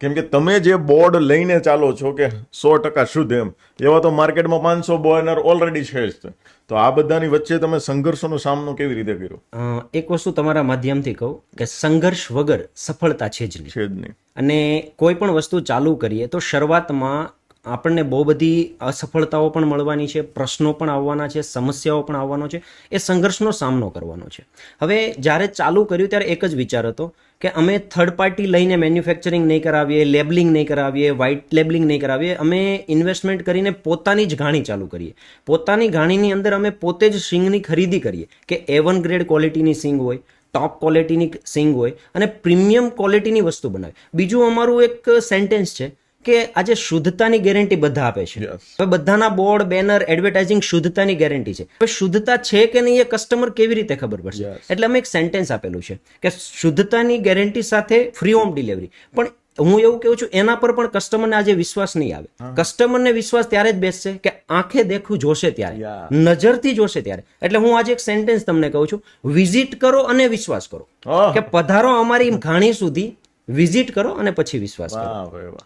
કેમ કે તમે જે બોર્ડ લઈને ચાલો છો કે સો ટકા શુદ્ધ એમ એવા તો માર્કેટમાં પાંચસો બોર્નર ઓલરેડી છે જ. તો આ બધાની વચ્ચે તમે સંઘર્ષોનો સામનો કેવી રીતે કર્યો? એક વસ્તુ તમારા માધ્યમથી કહું કે સંઘર્ષ વગર સફળતા છે જ નહીં. છે જ નહીં. અને કોઈ પણ વસ્તુ ચાલુ કરીએ તો શરૂઆતમાં આપણને બહુ બધી અસફળતાઓ પણ મળવાની છે પ્રશ્નો પણ આવવાના છે સમસ્યાઓ પણ આવવાનો છે એ સંઘર્ષનો સામનો કરવાનો છે. હવે જ્યારે ચાલુ કર્યું ત્યારે એક જ વિચાર હતો કે અમે થર્ડ પાર્ટી લઈને મેન્યુફેક્ચરિંગ નહીં કરાવીએ લેબલિંગ નહીં કરાવીએ વ્હાઇટ લેબલિંગ નહીં કરાવીએ, અમે ઇન્વેસ્ટમેન્ટ કરીને પોતાની જ ઘાણી ચાલુ કરીએ. પોતાની ઘાણીની અંદર અમે પોતે જ સિંગની ખરીદી કરીએ કે એ વન ગ્રેડ ક્વોલિટીની સિંગ હોય ટોપ ક્વોલિટીની સિંગ હોય અને પ્રીમિયમ ક્વોલિટીની વસ્તુ બનાવે બીજું અમારું એક સેન્ટેન્સ છે કે આજે શુદ્ધતાની ગેરંટી બધા આપે છે. હવે બધાના બોર્ડ બેનર એડવર્ટાઇઝિંગ શુદ્ધતાની ગેરંટી છે. હવે શુદ્ધતા છે કે નહીં એ કસ્ટમર કેવી રીતે ખબર પડશે? એટલે અમે એક સેન્ટેન્સ આપેલું છે કે શુદ્ધતાની ગેરંટી સાથે ફ્રી હોમ ડિલિવરી પણ હું એવું કહું છું એના પર પણ કસ્ટમરને આજે વિશ્વાસ નહીં આવે. કસ્ટમરને વિશ્વાસ ત્યારે જ બેસશે કે આંખે દેખવું જોશે ત્યારે. નજરથી જોશે ત્યારે. એટલે હું આજે એક સેન્ટેન્સ તમને કહું છું વિઝિટ કરો અને વિશ્વાસ કરો. કે પધારો અમારી ઘાણી સુધી વિઝિટ કરો અને પછી વિશ્વાસ કરો.